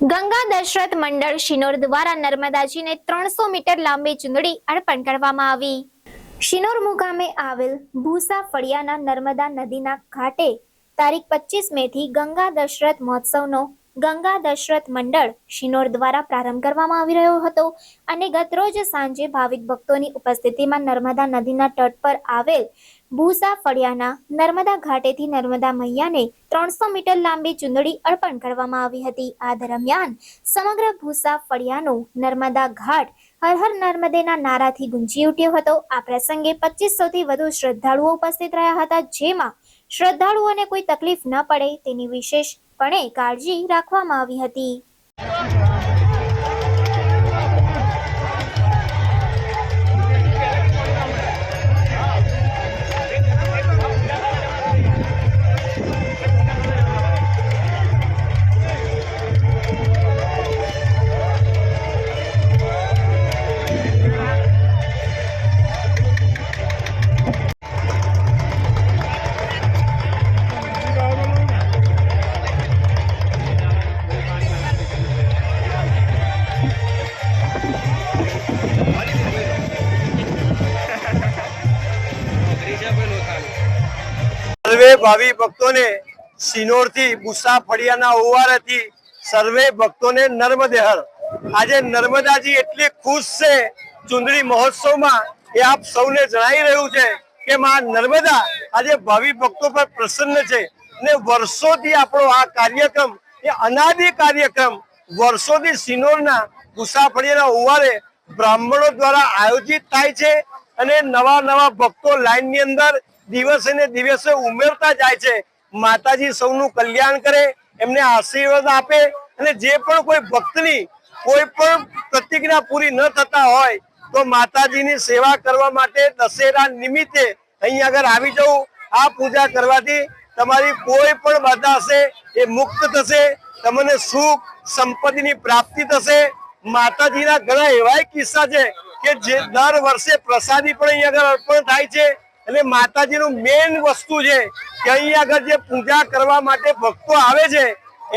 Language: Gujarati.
ગંગા દશરથ મંડળ શિનોર દ્વારા નર્મદાજીને ત્રણસો મીટર લાંબી ચુંદડી અર્પણ કરવામાં આવી. શિનોર મુકામે આવેલ ભૂસા ફળિયાના નર્મદા નદીના ઘાટે તારીખ પચીસ મે થી ગંગા દશરથ મહોત્સવનો ગંગા દશરથ મંડળ શિનોર દ્વારા પ્રારંભ કરવામાં આવી રહ્યો હતો અને ગતરોજ સાંજે ભાવિક ભક્તોની ઉપસ્થિતિમાં નર્મદા નદીના તટ પર આવેલ ભૂસા ફળિયાના નર્મદા ઘાટેથી નર્મદા મૈયાને ત્રણસો મીટર લાંબી ચુંદડી અર્પણ કરવામાં આવી હતી. આ દરમિયાન સમગ્ર ભૂસા ફળિયાનો નર્મદા ઘાટ હર હર નર્મદેના નારાથી ગુંજી ઉઠ્યો હતો. આ પ્રસંગે પચીસો થી વધુ શ્રદ્ધાળુઓ ઉપસ્થિત રહ્યા હતા, જેમાં શ્રદ્ધાળુઓને કોઈ તકલીફ ન પડે તેની વિશેષપણે કાળજી રાખવામાં આવી હતી. સર્વે ભાવિ ભક્તોને સિનોરથી બુસા ફળિયાના ઓવારેથી સર્વે ભક્તોને નર્મદેહર. આજે નર્મદાજી એટલી ખુશ છે, ચુંદડી મહોત્સવમાં એ આપ સૌને જણાવી રહ્યું છે કે માં નર્મદા આજે ભાવિ ભક્તો પર પ્રસન્ન છે ને વર્ષોથી આપણો આ કાર્યક્રમ, એ અનાદિ કાર્યક્રમ વર્ષોથી સિનોરના બુસા ફળિયાના ઓવારે બ્રાહ્મણો દ્વારા આયોજિત થાય છે અને નવા નવા ભક્તો લાઈનની અંદર દિવસે ને દિવસે ઉમેરતા જાય છે. માતાજી સૌનું કલ્યાણ કરે, એમને આશીર્વાદ આપે અને જે પણ કોઈ ભક્તની કોઈ પણ પ્રતિજ્ઞા પૂરી ન થતા હોય, તો માતાજીની સેવા કરવા માટે દશેરા નિમિત્તે અહીં આગળ આવી જવું, આ પૂજા કરવાથી તમારી કોઈ પણ બાધા હશે એ મુક્ત થશે, તમને સુખ, સંપત્તિની પ્રાપ્તિ થશે. માતાજીના ઘણા એવા કિસ્સા છે કે જે દર વર્ષે પ્રસાદી પણ અહીં આગળ અર્પણ થાય છે. અને માતાજીનું મેન વસ્તુ છે કે અહીં આગળ જે પૂજા કરવા માટે ભક્તો આવે છે